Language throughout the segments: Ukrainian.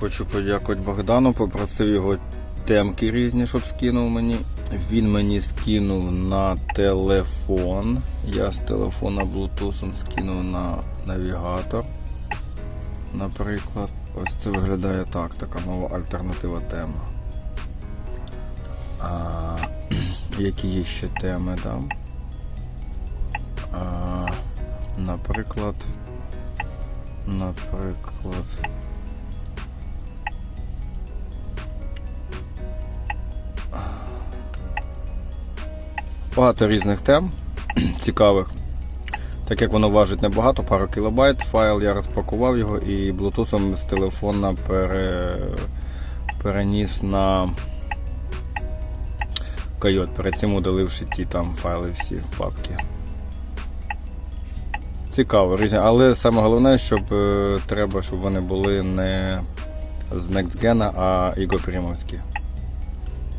Хочу подякувати Богдану, попросив його темки різні, щоб скинув мені. Він мені скинув на телефон. Я з телефона Bluetooth скинув на навігатор. Наприклад, ось це виглядає так, така нова альтернатива тема. А, які є ще теми там? А, наприклад. Наприклад. Багато різних тем цікавих. Так як воно важить небагато, пару кілобайт, файл я розпакував його і блутусом з телефона пере... переніс на койот, перед цим удаливши ті там файли всі в папки. Цікаво, різні. Але саме головне, щоб е, треба, щоб вони були не з NextGen, а ігопрімовські.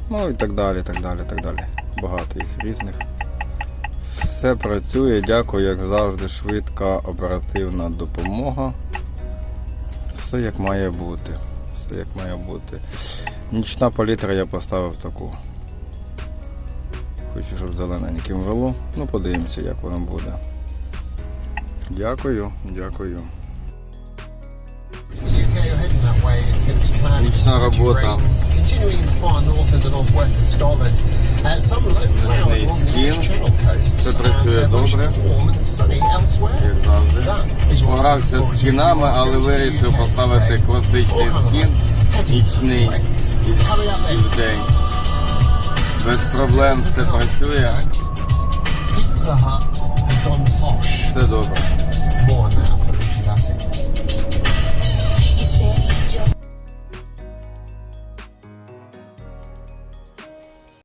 Ну і так далі, так далі, так далі. Багато їх різних. Все працює, дякую, як завжди, швидка, оперативна допомога. Все як має бути. Все як має бути. Нічна палітра я поставив таку. Хочу, щоб зелененьким вело. Ну, подивимося, як воно буде. Дякую, дякую. Нічна робота. Uh, Channel coast. Це працює uh, добре. Як завжди. Погрався з скінами, але вирішив поставити класичний скін нічний і, в день. Без проблем все працює, все добре.